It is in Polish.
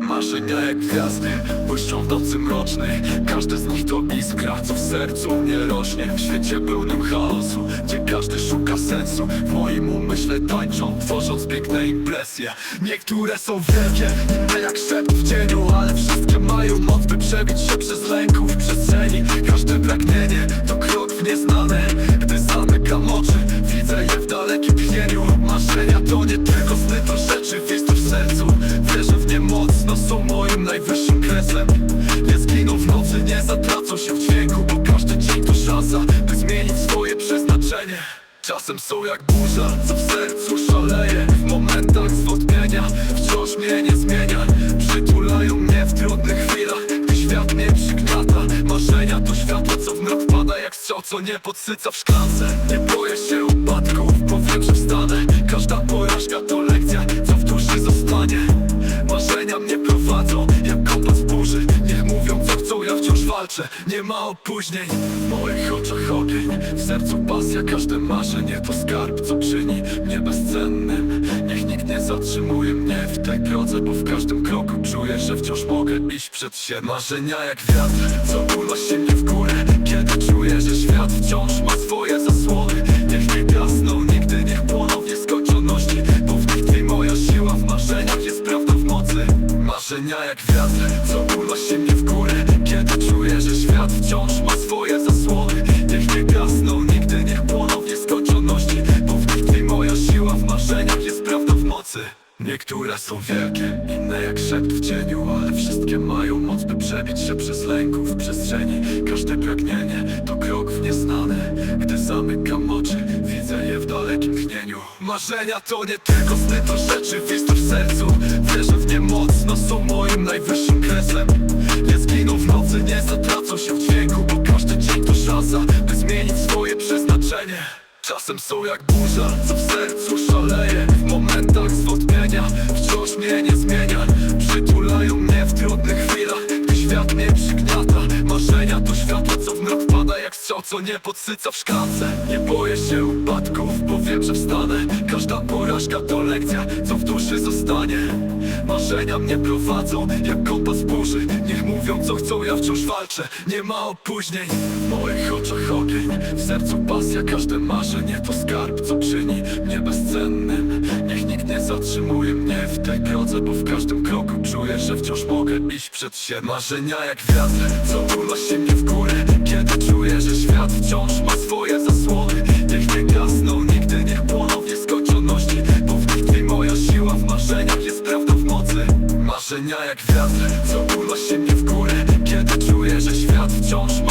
Marzenia jak gwiazdy, błyszczą w nocy mrocznej. Każdy z nich to iskra, co w sercu nie rośnie. W świecie pełnym chaosu, gdzie każdy szuka sensu. W moim umyśle tańczą, tworząc piękne impresje. Niektóre są wielkie, inne jak szept w cieniu Ale wszystkie mają moc, by przebić najwyższym kreslem Nie zginą w nocy, nie zatracą się w dźwięku Bo każdy dzień to szansa, by zmienić swoje przeznaczenie. Czasem są jak burza, co w sercu szaleje. W momentach zwątpienia wciąż mnie nie zmienia. Przytulają mnie w trudnych chwilach Gdy świat mnie przygniata Marzenia to światło, co w mrok pada Jak strzał, co nie podsyca w szklance. Nie boję się walczę Nie ma opóźnień. W moich oczach ogień, w sercu pasja. Każde marzenie to skarb, co czyni mnie bezcennym. Niech nikt nie zatrzymuje mnie w tej drodze Bo w każdym kroku czuję, że wciąż mogę iść przed siebie. Marzenia jak wiatr, co unosi mnie w górę. Kiedy czuję, że świat wciąż ma swoje zasłony Niech nie gasną nigdy, niech płoną w nieskończoności Bo w nich tkwi moja siła, w marzeniach jest prawda w mocy. Marzenia jak wiatr, co unosi mnie Niektóre są wielkie, inne jak szept w cieniu Ale wszystkie mają moc, by przebić się przez lęków w przestrzeni. Każde pragnienie to krok w nieznane Gdy zamykam oczy, widzę je w dalekim tchnieniu. Marzenia to nie tylko sny, to rzeczywistość w sercu. Wierzę w nie mocno, są moim najwyższym kreslem. Nie zginą w nocy, nie zatracą się w dźwięku Bo każdy dzień to szansa, by zmienić swoje przeznaczenie. Czasem są jak burza, co w sercu szaleje. W momentach zwątpienia strzał, co nie podsyca w szklance. Nie boję się upadków, bo wiem, że wstanę. Każda porażka to lekcja, co w duszy zostanie. Marzenia mnie prowadzą, jak kompas burzy. Niech mówią co chcą, ja wciąż walczę. Nie ma opóźnień. W moich oczach ogień, w sercu pasja. Każde marzenie to skarb, co czyni mnie bezcennym. Niech nikt nie zatrzymuje tej drodze Bo w każdym kroku czuję, że wciąż mogę iść przed siebie Marzenia jak wiatr, co unosi mnie w górę Kiedy czuję, że świat wciąż ma swoje zasłony. Niech nie gasną nigdy, niech płoną w nieskończoności Bo w nich moja siła, w marzeniach jest prawda w mocy. Marzenia jak wiatr, co unosi mnie w górę Kiedy czuję, że świat wciąż ma